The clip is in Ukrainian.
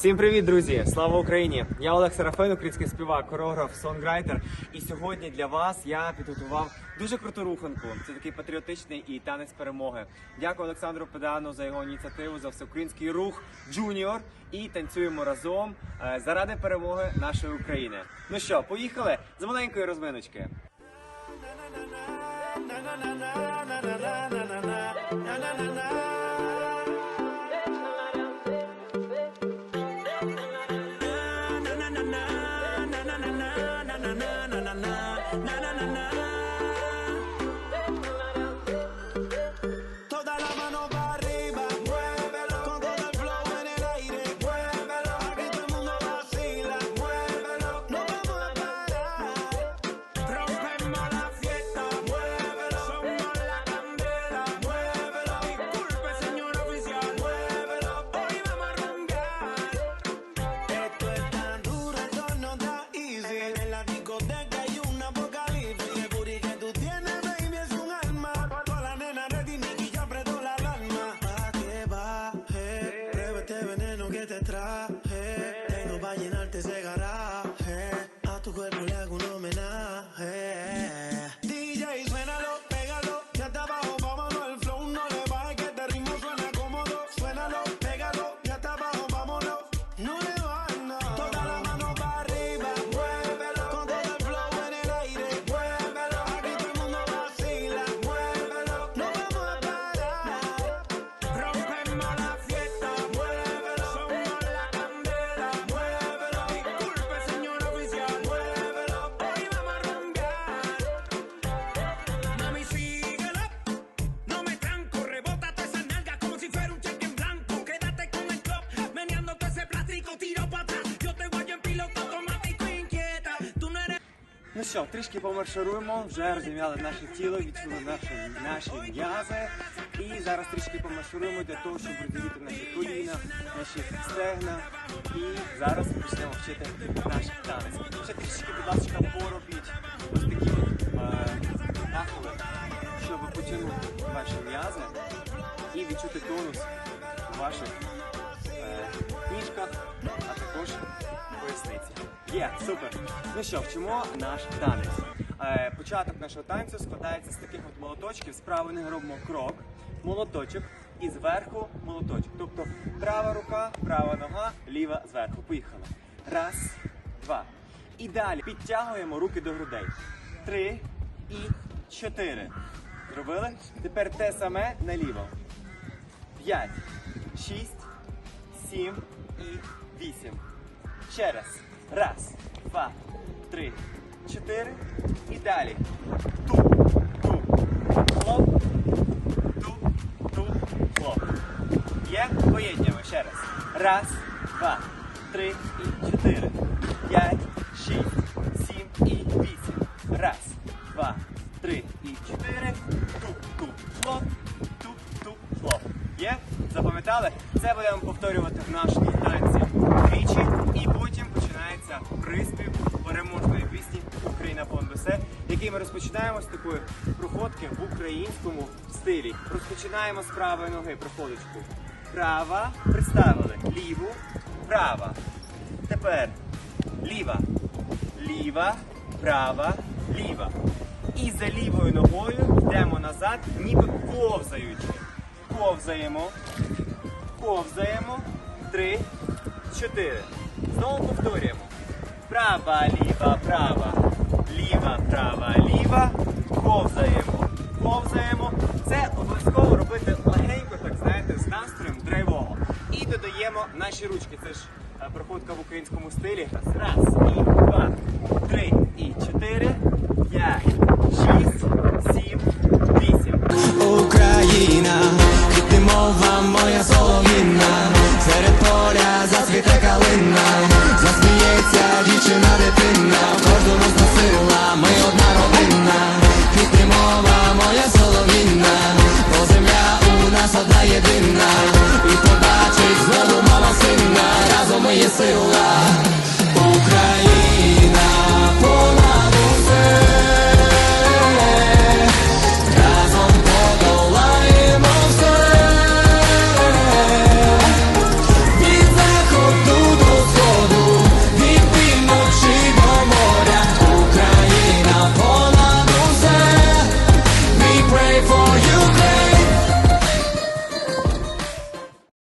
Всім привіт, друзі! Слава Україні! Я Олег Серафин, український співак, хореограф, сонграйтер. І сьогодні для вас я підготував дуже круту руханку. Це такий патріотичний і танець перемоги. Дякую Олександру Педану за його ініціативу, за всеукраїнський рух Джуніор. І танцюємо разом е, заради перемоги нашої України. Ну що, поїхали з маленької розминочки. entrar. Що, трішки помаршируємо, вже розім'яли наше тіло, відчули наші, наші м'язи. І зараз трішки помаршируємо для того, щоб розділити наші коліна, наші стегна. І зараз почнемо вчити наш танець. Ще трішки, будь ласка, поробіть ось такі е, нахили, щоб потягнути ваші м'язи і відчути тонус ваших е, ніжках, а також поясниці. Є, супер. Ну що, вчимо наш танець. Е, початок нашого танцю складається з таких от молоточків. Правої ноги робимо крок, молоточок і зверху молоточок. Тобто права рука, права нога, ліва зверху. Поїхали. Раз, два. І далі підтягуємо руки до грудей. Три і чотири. Зробили? Тепер те саме наліво. П'ять, шість, сім і вісім. Ще раз. Раз, два, три, чотири. І далі. Туп, туп, хлоп, туп, туп, хлоп. Є? Поєднуємо ще раз. Раз, два, три і чотири. П'ять, шість, сім і вісім. Запам'ятали? Це будемо повторювати в нашій танці двічі, і потім починається приспів переможної пісні Україна понад який ми розпочинаємо з такої проходки в українському стилі. Розпочинаємо з правої ноги проходочку. Права, представили, ліву, права. Тепер ліва, ліва, права, ліва. І за лівою ногою йдемо назад, ніби ковзаючи. Ковзаємо, ковзаємо. Три, чотири. Знову повторюємо. Права, ліва, права, ліва, права, ліва. Ковзаємо. Ковзаємо. Це обов'язково робити легенько, так знаєте, з настроєм драйвово. І додаємо наші ручки. Це ж е, проходка в українському стилі. Раз, і два, три, і чотири, п'ять,